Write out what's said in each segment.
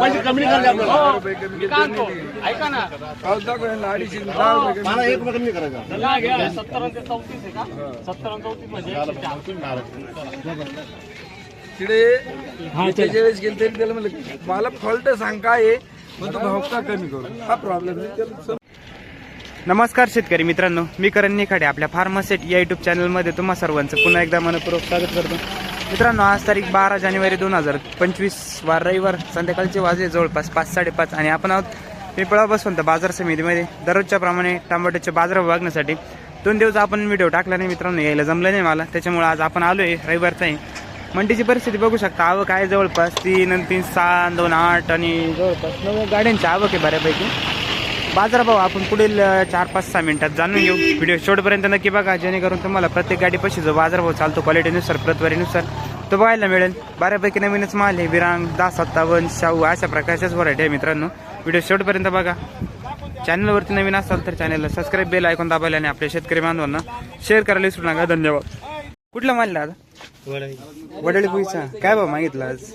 पैसे कमी नाही आपल्याला. मी काय म्हणतो? ऐका ना. मला एक रुपया करायचा त्याला घ्या. सत्तर आणि ते चौतीस आहे का? सत्तर आणि चौतीस म्हणजे एकशे चार. तिकडे त्याच्या वेळेस गेले तरी त्याला म्हणलं मला फॉल्ट सांग काय आहे मग तू भाव का कमी करू. हा प्रॉब्लेम आहे. त्याला सम- नमस्कार शेतकरी मित्रांनो मी करण निखाडे आपल्या फार्मासेट या युट्यूब चॅनलमध्ये तुम्हा सर्वांचं पुन्हा एकदा मनपूर्वक स्वागत करतो. मित्रांनो आज तारीख बारा जानेवारी दोन हजार पंचवीस. वार रविवार संध्याकाळचे वाजले जवळपास पाच साडेपाच आणि आपण आहोत पिंपळा बसवंत बाजार समितीमध्ये. दररोजच्या प्रमाणे टमाट्याचे बाजार बघण्यासाठी दोन दिवस आपण व्हिडिओ टाकला नाही मित्रांनो यायला जमलं नाही मला. त्याच्यामुळे आज आपण आलोय रविवारचा आहे मंडीची परिस्थिती बघू शकता. आवक आहे जवळपास तीन आणि तीन सहा दोन आठ आणि जवळपास नऊ गाड्यांची आवक आहे बऱ्यापैकी. बाजारभाव आपण पुढील चार पाच सहा मिनिटात जाणून घेऊ. व्हिडिओ शेवटपर्यंत नक्की बघा जेणेकरून तुम्हाला प्रत्येक गाडीपाशी जो बाजारभाव चालतो क्वालिटीनुसार प्रतवारीनुसार तो बघायला मिळेल. बऱ्यापैकी नवीनच माल आहे विरांग दहा सत्तावन्न शाहू अशा प्रकारच्याच व्हरायटी आहे मित्रांनो. व्हिडिओ शेवटपर्यंत बघा. चॅनलवरती नवीन असाल तर चॅनलला सबस्क्राईब बेल ऐकून दाबायला आणि आपल्या शेतकरी बांधवांना शेअर करायला विसरू नका. धन्यवाद. कुठला माल दादा? वडळी. पुईचा काय भाव मागितला आज?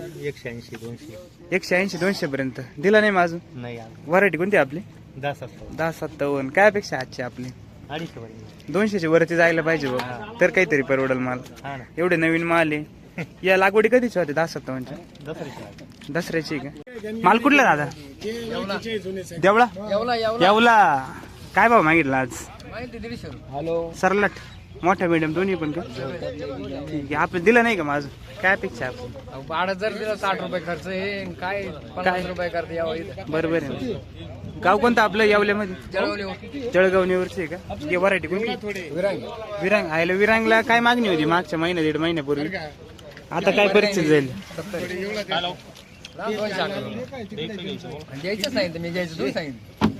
एकशे ऐंशी दोनशे. एकशे ऐंशी दोनशे पर्यंत. दिला नाही माझं नाही व्हरायटी कोणती आपली? दहा सत्तर दहा सत्तावन्न. काय अपेक्षा आजची आपली? अडीचशे पर्यंत. दोनशेच्या वरती जायला पाहिजे बघ तर काहीतरी परवडल माल. हा ना. एवढे नवीन माल आहे. या लागवडी कधीच होते दहा सत्तावन्नच्या? दसऱ्याची दसऱ्याची का? माल कुठला दादा? देवळा? येवला काय भाव मागितला आज? सरलाट. मोठा मिडियम दोन्ही पण का? ठीक आहे आपलं दिलं नाही का माझं? काय अपेक्षा आहे आपली? भाडं जर दिलं साठ रुपये खर्च आहे काय पन्नास रुपये करते यावं इथं? बरोबर आहे गाव कोणतं आपलं येवल्यामध्ये? जळवली जळगाव निवरची आहे का? ये व्हरायटी कोणती? विरांग. आयला विरांगला काय मागणी होती? मागच्या महिन्या दीड महिन्यापूर्वी आता काय परिस्थिती जाईल? द्यायचं सांगितलं मी द्यायचं तुम्ही सांगितलं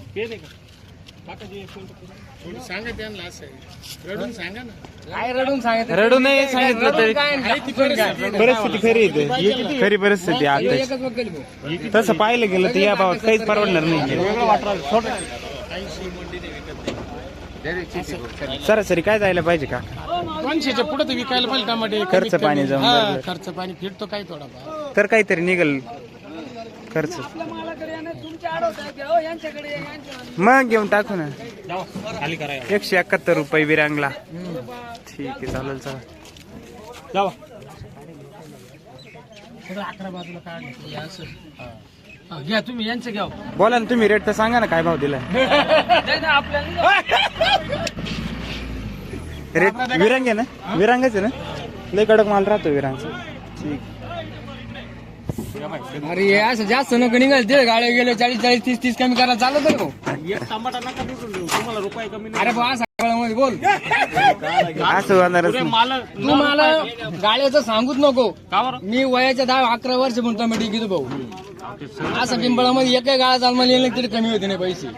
काय रडून सांगितलं? रडू नाही सांगितलं तरी. काय नाही, काय? परिस्थिती. खरी आहे खरी परिस्थिती आता एकच वकील भाऊ. तसं पाहिलं गेलं तर या भावात काहीच परवडणार नाही. सरासरी काय जायला पाहिजे का? दोनशेच्या पुढे तर विकायला पाहिजे टमाटे. खर्च पाणी जाऊन हा. खर्च पाणी फिरतो काही थोडाफार. तर काहीतरी निघल. खर्च. मग घेऊन टाकू ना. एकशे एकाहत्तर रुपये विरांगला. ठीक आहे चालेल चला. हा, घ्या तुम्ही यांचं घ्या. बोला ना तुम्ही रेट तर सांगा ना काय भाव दिलाय रेट विरांग आहे ना? विरांगच आहे ना? लय कडक माल राहतो विरांगचा. ठीक. अरे हे असं जास्त नको निघाल ते गाड्या गेले चाळीस चाळीस तीस तीस कमी करा चालत बरं भाऊ. एक टमाटा नका विकून देऊ तुम्हाला रुपये कमी नाही. अरे भाऊ सकाळमध्ये बोल. असं होणारच नाही. माल तू मला गाड्याचं सांगूच नको. का बरं? मी वयाच्या दहा अकरा वर्ष म्हणून टमाटे घेतो भाऊ. असं पिंपळामध्ये एकही गाळा चालमा येईल तरी कमी होते नाही पैसे.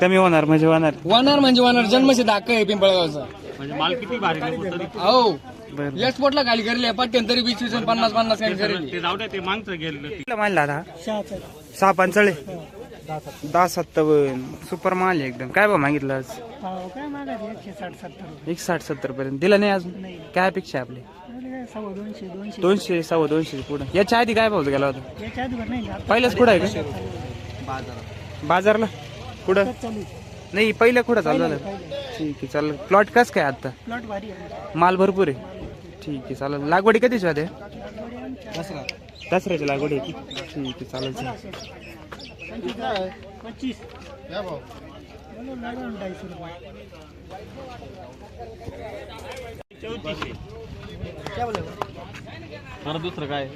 कमी होणार म्हणजे होणार. वनार म्हणजे वनार जन्मसिद्ध हक्क आहे पिंपळगावचा. म्हणजे माल किती भारी निघतो तरी हो. एक्सपोर्टला खाली करले वीस वीस पन्नास पन्नास काही करेल. ते जाऊ द्या ते मागचं गेलं कितीला माल दादा? सहा पंचाळे दहा सत्तावन्न. सुपर माल आहे एकदम. काय भाव मागितलं आज? एक साठ सत्तर पर्यंत दिला नाही अजून? काय अपेक्षा आहे आपली? दोनशे सव्वा दोनशे पुढे. याच्या आधी काय भाव गेला होता? पहिल्याच कुठं आहे का? बाजारला कुठं? नाही पहिल्या कुठं चालू झालं ठीक आहे चालेल. प्लॉट कस काय आता? माल भरपूर आहे. ठीक आहे चालेल. लागवडी कधीच होते दसऱ्याची लागवड आहे ठीक आहे चालेल चालेल. बरं दुसरं काय?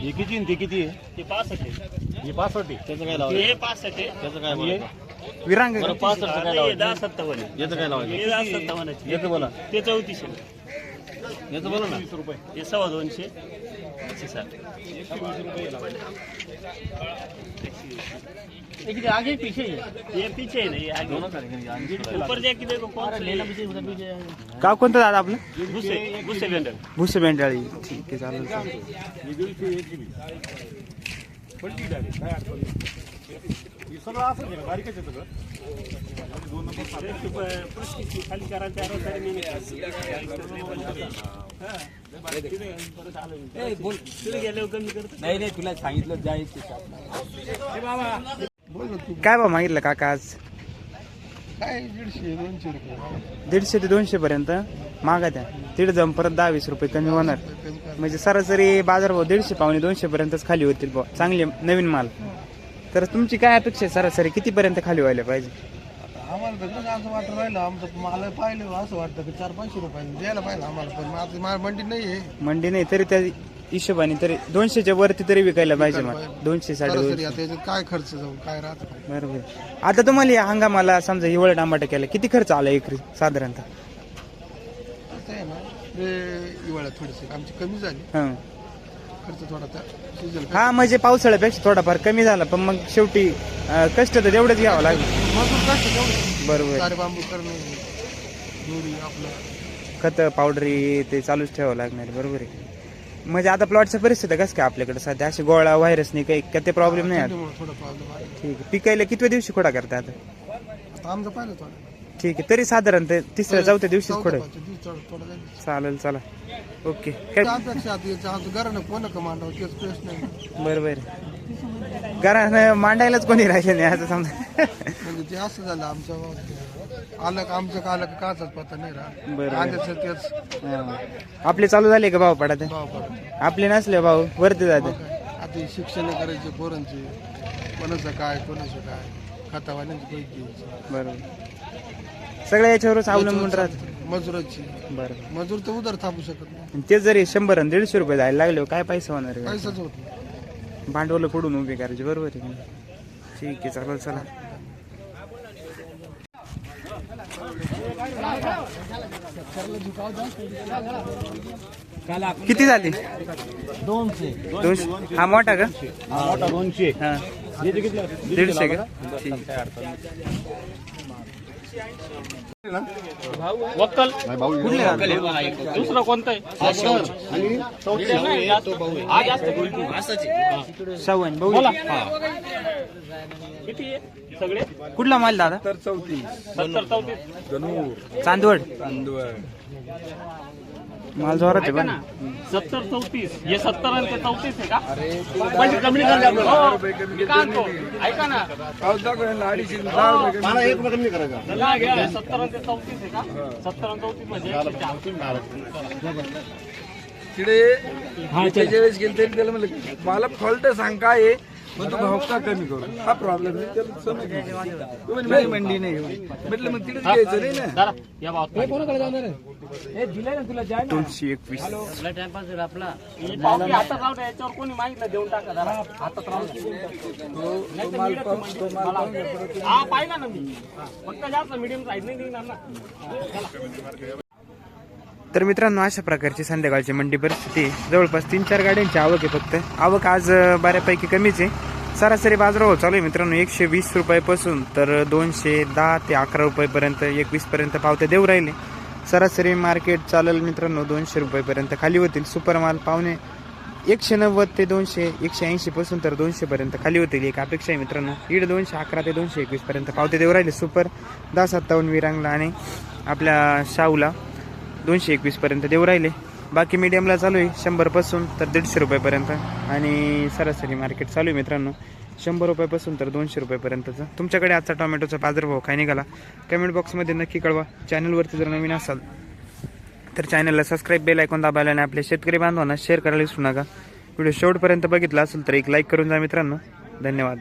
हे? किती ते किती आहे? ते पासष्ट आहे. हे पासष्ट आहे. त्याचं काय लावायचं हे पासष्ट आहे. त्याचं काय विरांग बरं का? काय लावायचं दहा सत्तावन्न याचं काय लावायचं? हे दहा सत्तावन्न याचं बोला. ते चौतीसशे याचं बोला ना. हे सव्वा दोनशे. एकशे साठ एक दे, आगे पीछे ही है। ये पीछे है आगे. ऊपर जाके देखो कौन सा लेना गाव कोणतं दादा आपलं? भुसे बेंडाळी ठीक आहे चालेल चालेल. हे सगळं असं बारीकच आहे सगळं. दोन नंबर खाली करा नाही नाही तुला सांगितलं जायचं काय भाव मागितलं काका आज? काय दीडशे दोनशे रुपये दीडशे ते दोनशे पर्यंत. मागा त्या तिथे जाऊन परत दहा वीस रुपये कमी होणार. म्हणजे सरासरी बाजारभाव दीडशे पावणे दोनशे पर्यंतच खाली होतील बुवा चांगले नवीन माल. तर तुमची काय अपेक्षा आहे सरासरी? कितीपर्यंत खाली व्हायला पाहिजे? आम्हाला तर कसं असं वाटत राहिलं आमचं मला पाहिलं असं वाटतं की चार पाचशे रुपयाने द्यायला पाहिजे आम्हाला पण माझं मा- मंडी नाही आहे. मंडी नाही तरी त्या हिशोबाने तरी दोनशेच्या वरती तरी विकायला पाहिजे मला दोनशे साडे सरासरी आता याच्यात काय खर्च जाऊ काय राहत बरोबर. आता तुम्हाला या हंगामाला समजा हिवाळा टमाटा केला किती खर्च आला एकरी साधारणतः? कसं आहे ना ते हिवाळ्यात थोडीशी आमची कमी झाली. हं. खर्च हा म्हणजे पावसाळ्यापेक्षा थोडाफार कमी झाला पण मग शेवटी अं, कष्ट तर तेवढंच घ्यावं लागेल. मजूर कष्ट तेवढं बरोबर. सारे बांबू करणे दोरी आपलं. खत पावडरी ते चालूच ठेवावं लागणार बरोबर आहे. म्हणजे आता प्लॉटच्या परिस्थिती कसं काय आपल्याकडे? सध्या अशी गोळा व्हायरस नाही काही का ते प्रॉब्लेम नाही थोडं प्रॉब्लेम आहे. ठीक आहे. पिकायला कितव्या दिवशी खोडा करता आता? आता आमचं पाहिलं थोडं. ठीक आहे तरी साधारणतः तिसऱ्या चौथ्या दिवशीच खोडा. थोडं. चालेल चला ओके. काय त्यापेक्षा आता याच्या आज घरानं कोण कमांडावं तेच प्रश्न आहे बरोबर घरानं मांडायलाच कोणी राहिले नाही असं समजा. म्हणजे ते असं झालं आमच्या गावात. आलं का आमचं का आलं का काचाच पत्ता नाही बरोबर. राहत आल्याचं तेच हा. आपले चालू झाले का भाव पडा भाव पडतो आपले नसले भाऊ वरती जाते. आता हे शिक्षण करायचे पोरांचे. कोणाचं काय कोणाचं काय? खातावाल्यांचे पैसे द्यायचे बरोबर. सगळ्या याच्यावरच अवलंबून राहत. मजुराची. बरोबर मजूर तर उदर थांबू शकत नाही. आणि ते जरी शंभर आणि दीडशे रुपये जायला लागले काय पैसे होणार आहे? पैसाच होत नाही. भांडवल पडून उभी करायची बरोबर आहे की नाही? ठीक आहे चालेल चला. किती झाली? दोनशे. दोनशे. हा मोठा का? मोठा दोनशे. हा. दीडशे का? ठीक. वक्कल? दुसरं कोणतं. सवन भाऊ. बोला. किती आहे सगळे? कुठला माल दादा? तर चौथी सत्तर चौतीस. चांदवड. तांदूळ माल जोरात आहे पण ना. सत्तर चौतीस. हे सत्तर आणि ते चौतीस आहे का? पैसे कमी. हो, मी काय म्हणतो, ऐका ना. पाऊस दाखव अडीचशे दहा रुपये कमी. मला एक रुपये कमी करायचा. चला घ्या. सत्तर आणि ते चौतीस आहे का? सत्तर आणि चौतीस म्हणजे एकशे. तिकडे बेचाळीस गेले तरी त्याला म्हणलं मला फॉल्ट सांग काय आहे? मग तू भाव का कमी करू? हा प्रॉब्लेम आहे त्याला समजलं. तू म्हणे, नाही मंडी नाही एवढी. म्हटलं मग नाही ना. जरा, या भावात कोणाकडे जाणार आहे? हे दिलंय ना तुला जाय दोनशे एकवीस. नाही नाही मला. पाहिला तर मित्रांनो अशा प्रकारची संध्याकाळची मंडी परिस्थिती. जवळपास तीन चार गाड्यांची आवक आहे फक्त. आवक आज बऱ्यापैकी कमीच आहे. सरासरी बाजारभाव चालू आहे मित्रांनो एकशे वीस रुपयापासून तर दोनशे दहा ते अकरा रुपयेपर्यंत एकवीस पर्यंत पावत्या देऊ राहिले. सरासरी मार्केट चालेल मित्रांनो दोनशे रुपयेपर्यंत खाली होतील. सुपर माल पावणे एकशे नव्वद ते दोनशे एकशे ऐंशीपासून तर दोनशेपर्यंत खाली होतील. एक अपेक्षा आहे मित्रांनो. इकडे दोनशे अकरा ते दोनशे एकवीसपर्यंत पावते देऊ राहिले. सुपर दहा सत्तावन्न विरांगला आणि आपल्या शाहूला दोनशे एकवीसपर्यंत देऊ राहिले. बाकी मीडियमला चालू आहे शंभरपासून तर दीडशे रुपयेपर्यंत आणि सरासरी मार्केट चालू आहे मित्रांनो. शंभर रुपयापासून तर दोनशे रुपयेपर्यंतचं तुमच्याकडे आजचा टोमॅटोचा बाजारभाव काय निघाला? कमेंट बॉक्समध्ये नक्की कळवा. चॅनलवरती जर नवीन असाल तर चॅनलला सबस्क्राईब बेल ऐकून दाबायला आणि आपल्या शेतकरी बांधवांना शेअर करायला विसरू नका. व्हिडिओ शेवटपर्यंत बघितला असेल तर एक लाईक करून जा मित्रांनो. धन्यवाद.